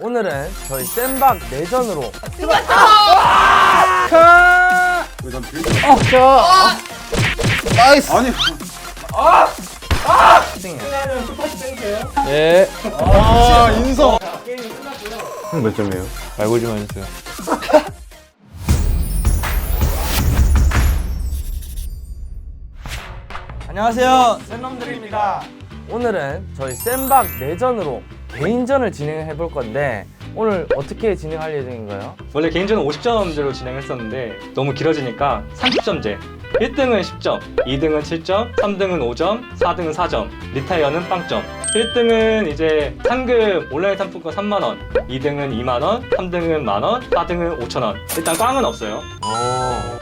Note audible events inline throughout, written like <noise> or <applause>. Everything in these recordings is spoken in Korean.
오늘은 저희 쌤박 내전으로 왜난 빌드 나이스. 아니 예. 아 인성. 몇 점이에요? 말고 좀 해주세요. 안녕하세요 쌤놈들입니다 오늘은 저희 쌤박 내전으로 개인전을 진행해 볼 건데 오늘 어떻게 진행할 예정인가요? 원래 개인전은 50점제로 진행했었는데 너무 길어지니까 30점제 1등은 10점, 2등은 7점, 3등은 5점, 4등은 4점, 리타이어는 빵점. 1등은 이제 상금 온라인 상품권 3만원 2등은 2만원, 3등은 만원, 4등은 5천원. 일단 꽝은 없어요.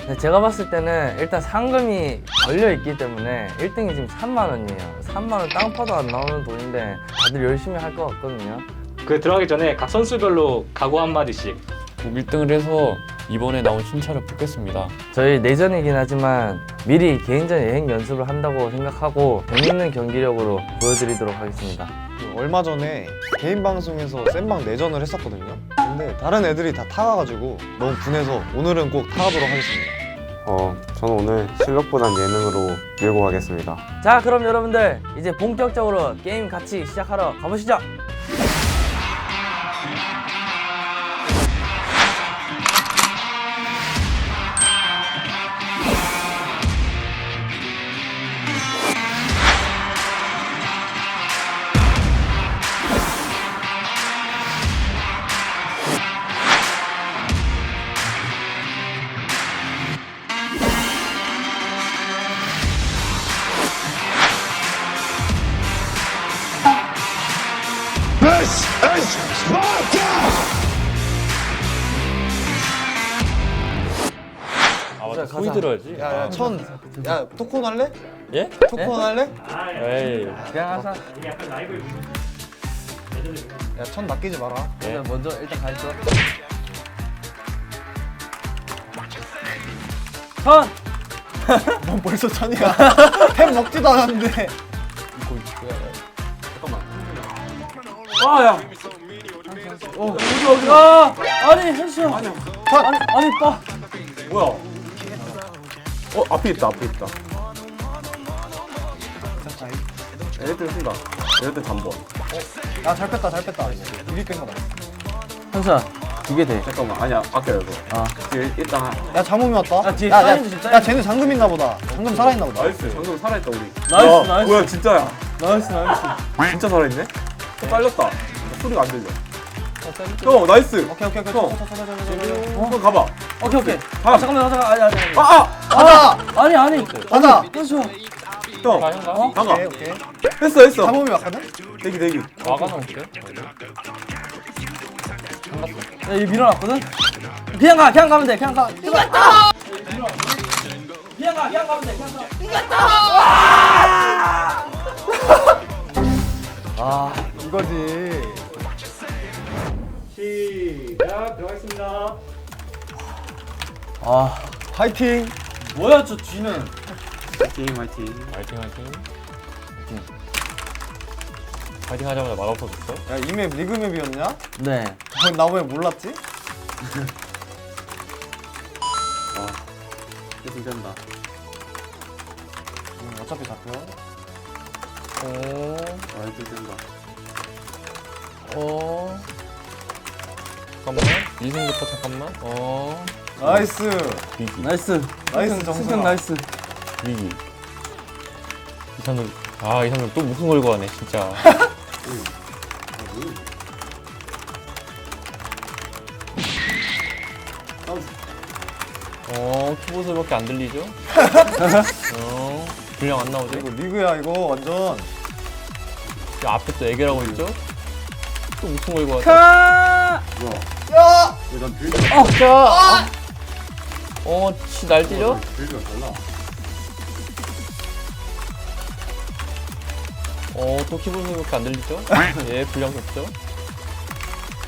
네, 제가 봤을 때는 일단 상금이 걸려 있기 때문에 1등이 지금 3만 원이에요. 3만 원 땅 파도 안 나오는 돈인데 다들 열심히 할 것 같거든요. 그 들어가기 전에 각 선수별로 각오 한마디씩 꼭 1등을 해서 이번에 나온 신차를 뽑겠습니다. 저희 내전이긴 하지만 미리 개인전 예행 연습을 한다고 생각하고 재밌는 경기력으로 보여드리도록 하겠습니다 얼마 전에 개인 방송에서 쌤방 내전을 했었거든요. 근데 다른 애들이 다 타가가지고 너무 분해서 오늘은 꼭 타가도록 하겠습니다. 어, 저는 오늘 실력보단 예능으로 밀고 가겠습니다. 자 그럼 여러분들 이제 본격적으로 게임 같이 시작하러 가보시죠 맞다. 가자. 소위 들어야지. 야야 천. 야 토콘 할래? 예? 토콘 할래? 에이. 그냥 하자 야천 낚이지 마라. 일단 먼저 일단 가시죠 선! <laughs> 넌 벌써 천이야. <laughs> 햄 먹지도 않았는데. 아야 어 어디 어디 아 아니 현수야 아니 아니 아니 빠 뭐야 어 앞에 있다 앞에 있다 얘들 쓴다 얘들 단번 야잘 뺐다 잘 뺐다. 이리 뺀 거다. 현수야 두 개 돼 잠깐만 아니야 아껴 이거 아. 일- 일단 한- 야 잠옷이 왔다. 야, 뒤에 야, 야, 사인도 지금 야 쟤는 잠금 있나 보다. 잠금 살아있나 보다. 나이스 방금 살아있다 우리 나이스, 야, 나이스. 뭐야 진짜야 나이스 나이스 진짜 살아있네 또 빨렸다 소리가 안 들려 형 나이스 오케이 오케이 오케이. 형. 한번 가봐 오케이 오케이 가. 아 잠깐만 잠깐만 아니 아니 아니 아아 가자. 아니 아니 가자. 현수야 형 가인가? 나가 오케이 오케이. 했어 했어 잠옷이 왔거든. 대기 대기 막아놓을게. 야, 얘 밀어놨거든? 그냥 가, 그냥 가면 돼, 그냥 가. 이겼다! 그냥 가, 그냥 가면 돼, 그냥 가. 아 이거지. 시작 들어가겠습니다 아, 파이팅. 뭐야, 저 뒤는. 팀 화이팅 화이팅 화이팅. 화이팅 하자마자 말 없어졌어? 야 이 맵 리그 맵이었냐? 네. 나 왜 몰랐지? <laughs> 계속 된다 음, 어차피 잡혀. 오. 아 이제 된다 어. 잠깐만. 리승부터 잠깐만. 어. 나이스. 위기. 나이스. 나이스, 정승아. 승평 나이스. 위기. 이상은 아 이상은 또 무슨 걸고 하네 진짜. 어 키보드밖에 안 들리죠? 어 분량 안 나오죠? 이거 리그야 이거 완전. 저 앞에 또 애교라고 있죠? 또 무슨 걸고? 카! 야. 왜난 빌드 어, 자. 어, 치 날뛰죠? 빌드가 달라 어, 또 키보드밖에 안 들리죠? 예, 분량 없죠?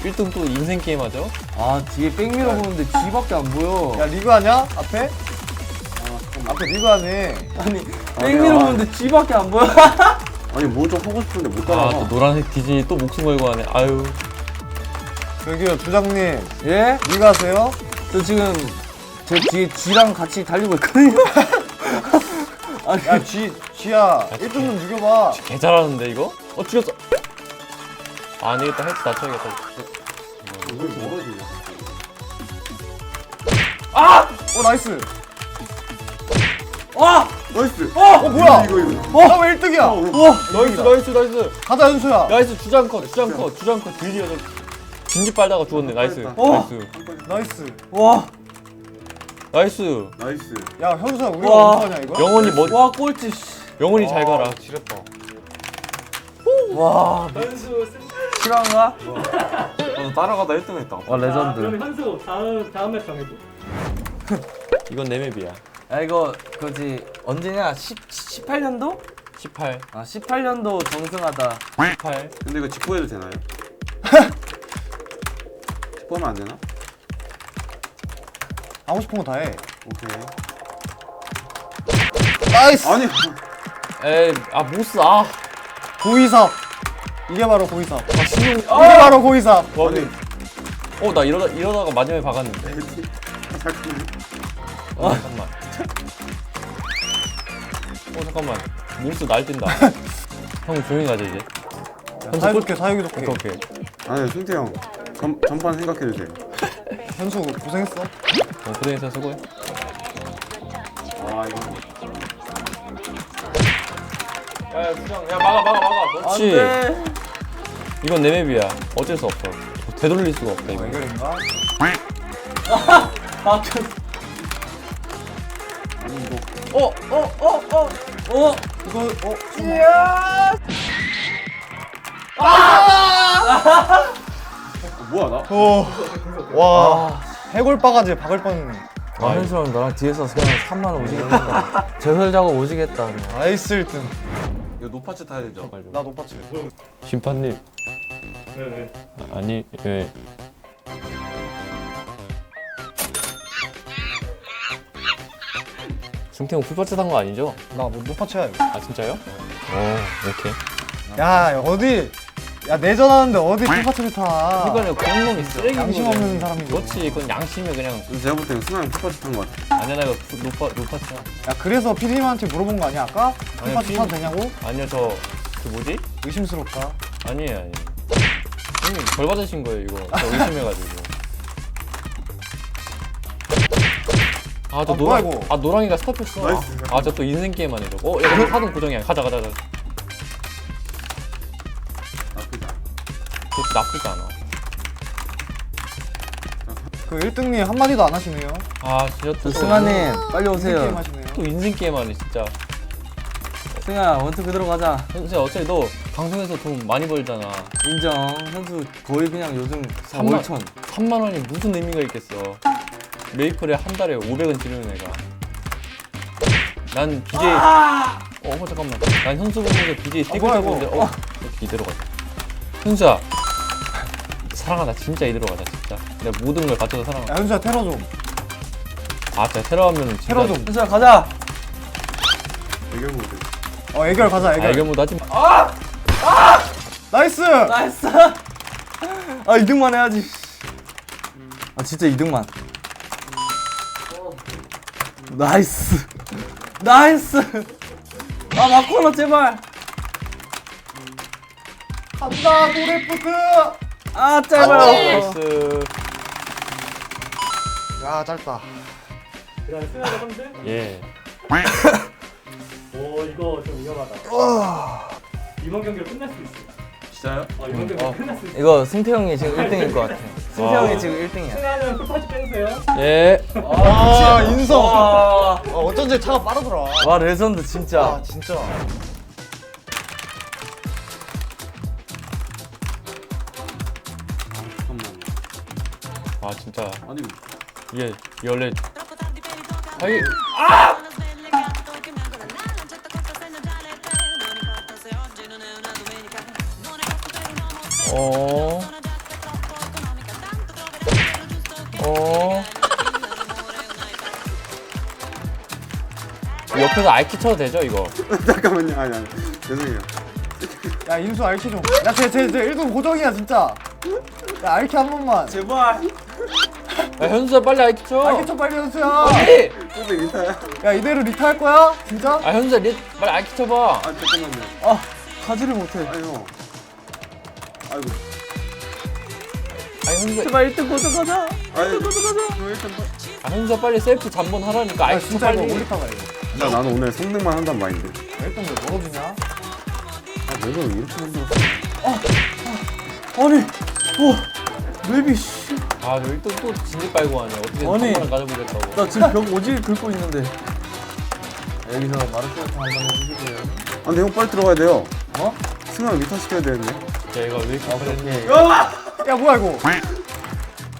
1등 또 인생 게임 하죠? 아, 뒤에 백미러 보는데 뒤밖에 안 보여. 야 리그 하냐? 앞에? 앞에 리그 하네. 아니, 백미러 보는데 뒤밖에 안 보여. 아니 뭐 좀 하고 싶은데 못 아, 따라가 또 노란색 디즈니 또 목숨 걸고 하네. 아유. 저기요 주장님 예? 네가 하세요? 저 지금 제 뒤에 쥐랑 같이 달리고 있거든요. <laughs> 아니, 야 쥐, 쥐야 1등 좀 죽여봐 개 잘하는데 이거? 어 죽였어. 아, 안 되겠다. 헬스 낮춰야겠다. 어 나이스 나이스. 어 뭐야 이거 이거. 어? 나왜 1등이야 나이스, 나이스, 나이스. 가자 현수야 나이스 주장 컷, 주장 컷, 주장 컷 드디어 저 진지 빨다가 죽었네. 나이스. 어. 나이스. 나이스 와, 나이스. 나이스. 야 현수야 우리가 와. 어떡하냐 이거? 영원히 멋 와 꼴찌. 씨. 영원히 잘 가라. 지렸다 와, 현수 승. 실화인가? 나도 따라가다 1등 했다. 와 레전드. 그러면 현수 다음 다음 맵 정해줘. <laughs> 이건 내 맵이야. 야 이거 그지 언제냐? 10 18년도? 18, 아 18년도 정승하다. 18. 근데 이거 직보해도 되나요? 직보하면 안 되나? 하고 싶은 거 다 해 오케이. 나이스 아니. 에이, 아 모스 아. 고의삽 이게 바로 고의삽 아 신용. 이게 바로 고의삽 와, 근데 어, 나 이러다 이러다가 마지막에 박았는데. 잠깐만. 어, 잠깐만. 어, 잠깐만. 모스 날뛴다. <laughs> 형 조용히 가자 이제. 사이좋게 사이좋게 오케이, 오케이. 아니 승태 형. 전, 전판 생각해도 돼. 현수 고생했어 어, 고생했어, 수고해. 아 이거. 야, 수정, 야 막아, 막아, 막아. 그렇지. 이건 내 맵이야. 어쩔 수 없어. 되돌릴 수가 없다 이거. 연결인가? <laughs> 아, 그... 어, 어, 어, 어, 어. 이거 어? 어, 뭐야 나? 어. 와 해골 바가지 박을 뻔 아, 현수랑 나랑 뒤에서 그냥 3만 원 오지겠다. 제설 작업 오지겠다. 그냥. 나이스 1등 이거 노파츠 타야 되죠? 나 높았지 심판님 네네. 아니 예. 승태 형 풀파츠 산거 아니죠? 나뭐 높았지야 이거 아 진짜요? 어 이렇게 야 어디 야 내전하는데 어디 풀파츠를 타? 그러니까 그런 놈이 쓰레기 양심 없는 사람이지 그렇지. 그건 양심이 그냥 제가 볼 때는 승아 형 노파츠 탄거 같아. 아니야 나 이거 푸- 노파 노파츠야 야 그래서 피디님한테 물어본 거 아니야 아까? 풀파츠 피디- 타도 되냐고? 아니요 저 그 뭐지? 의심스럽다. 아니에요 아니에요. 형님 벌 받으신 거예요 이거. 저 의심해가지고. 아 저 아, 뭐야, 노랑 이거? 아 노랑이가 스탑했어. 나이스. 아 저 또 인생 게임 하네 저거. 어 야, 이거 하동 고정이야. 가자 가자 가자 나쁘지 않아. 그 1등님 한마디도 안 하시네요. 아 진짜 또 승아님, 빨리 게임 오세요. 하시네요? 또 인생 게임 하네 진짜. 승아, 원투 그대로 가자. 현수야 어차피 너 방송에서 돈 많이 벌잖아. 인정. 현수 거의 그냥 요즘 삼만- 3만 3만 원이 무슨 의미가 있겠어. 메이플에 한 달에 500원 지르는 애가. 난 BJ 어 잠깐만. 난 현수 보면서 BJ 아, 뭐야, 이거? 어 이렇게 이대로 가자. 현수야 사랑하다 진짜 이대로 가자 진짜 내가 모든 걸 갖춰서 야 사랑한다 현수야 테러 좀 아 진짜 테러하면 진짜 테러 좀 현수야, 가자. 애교 모드. 어 애결 가자 아 애결 뭐 하지 마 나이스 나이스. 아, 2등만 해야지. 아, 진짜 2등만. 나이스. 나이스. 아, 마코너 제발. 간다 노래푸드 아, 제발. 나이스 야 짧다 그다음 3등. 예 <laughs> 오 이거 좀 위험하다. 이번 경기로 끝날 수 있어. 진짜요? 어 이번 경기 로 끝날 수 있어. 이거 승태 형이 지금 1등일 것 같아. <laughs> 승태 와. 형이 지금 1등이야. 승아는 풀파츠 빼주세요. 예. 아 인성 와, 아, 어쩐지 차가 빠르더라 와 레전드 진짜. 아 진짜 진짜 아니 이게 이게 원래 아이 어. 어. 옆에서 알키 쳐도 되죠 이거? <laughs> 잠깐만요. 아니 아니. 죄송해요. 야 인수 알키 좀 야쟤쟤쟤 1등 고정이야 진짜 야 알키 한 번만. 제발. 야 현수야 빨리 아이키 쳐. 쳐 빨리 현수야. 빨리. 근데 리타야. 야 이대로 리타 할 거야? 진짜? 아 현수야 리, 빨리 아이키 쳐봐. 아 잠깐만요. 아 가지를 못해. 아유. 아이고. 아 현수야, 제발 1등 고정하자. 아유. 그럼 일단 아 현수야 빨리 셀프 잠번 하라니까 아 아이키 쳐 진짜 이거 빨리. 올리타가 이거. 나 나는 오늘 성능만 한단 마인드. 1등 왜 멀어지냐? 아 내가 왜 이렇게 만들었어? 아니, 오, 맵이 씨. 아, 너 1등 또 진지 빨고 하냐. 어떻게 아니. 한번을 가져보겠다고. 나 지금 벽 오지게 긁고 있는데. 여기서 마르코트 한번 해주세요. 아 근데 형 빨리 들어가야 돼요. 어? 승환 리타 시켜야 되는데. 야, 이거 왜 이렇게 빨리 오케이. 야 뭐야 이거?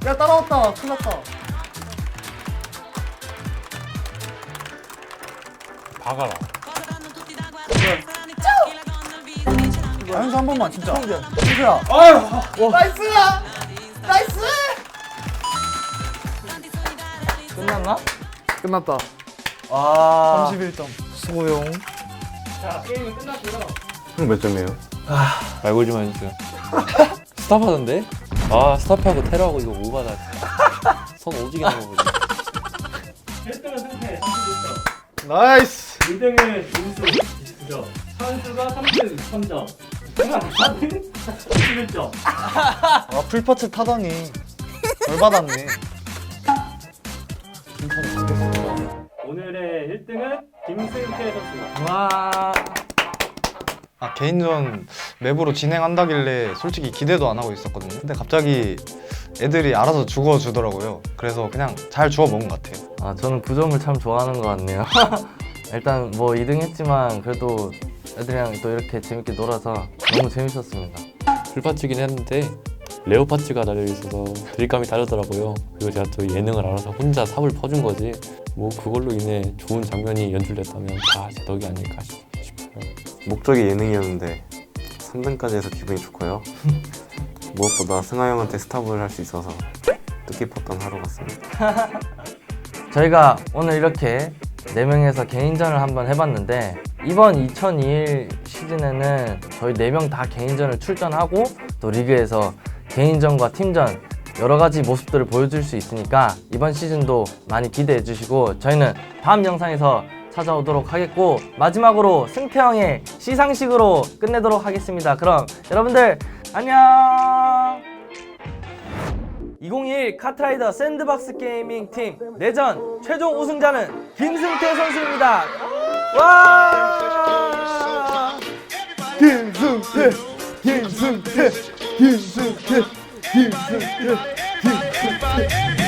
야 따라왔다. 큰일 났다. 박아라. 야, 현수 한 번만 진짜. 현수야. 아유. 나이스야. 나이스. 끝났나? 끝났다. 아. 31점. 수고용. 형몇 점이에요? 말 걸지 마, 해주세요. <laughs> 스탑하던데? 아, 스탑하고 테러하고 이거 오바다. 진짜. 손 오지게 넘어버리 1등은 승태 31점, 나이스. 2등은 윤수 29점, 선수가 3등 3점, 승환 4등 21점. 아 풀파츠 타다니. 덜 받았네. 1등은 김승태 선수가. 와. 아 개인전 맵으로 진행한다길래 솔직히 기대도 안 하고 있었거든요. 근데 갑자기 애들이 알아서 죽어주더라고요. 그래서 그냥 잘 주워 먹은 것 같아요. 아 저는 부점을 참 좋아하는 것 같네요. <laughs> 일단 뭐 2등 했지만 그래도 애들이랑 또 이렇게 재밌게 놀아서 너무 재밌었습니다. 풀파츠긴 했는데 레오 파츠가 달려있어서 드립감이 다르더라고요. 그리고 제가 또 예능을 알아서 혼자 삽을 퍼준 거지. 뭐 그걸로 인해 좋은 장면이 연출됐다면 다 제 덕이 아닐까 싶- 싶어요. 목적이 예능이었는데 3등까지 해서 기분이 좋고요. <laughs> 무엇보다 승하 형한테 스탑을 할 수 있어서 뜻깊었던 하루 같습니다. <laughs> 저희가 오늘 이렇게 4명에서 개인전을 한번 해봤는데 이번 2021 시즌에는 저희 4명 다 개인전을 출전하고 또 리그에서 개인전과 팀전 여러 가지 모습들을 보여줄 수 있으니까 이번 시즌도 많이 기대해 주시고 저희는 다음 영상에서 찾아오도록 하겠고 마지막으로 승태 형의 시상식으로 끝내도록 하겠습니다. 그럼 여러분들 안녕! 2021 카트라이더 샌드박스 게이밍 팀 내전 최종 우승자는 김승태 선수입니다. 와! 김승태. 김승태. 김승태. 김승태. 김승태.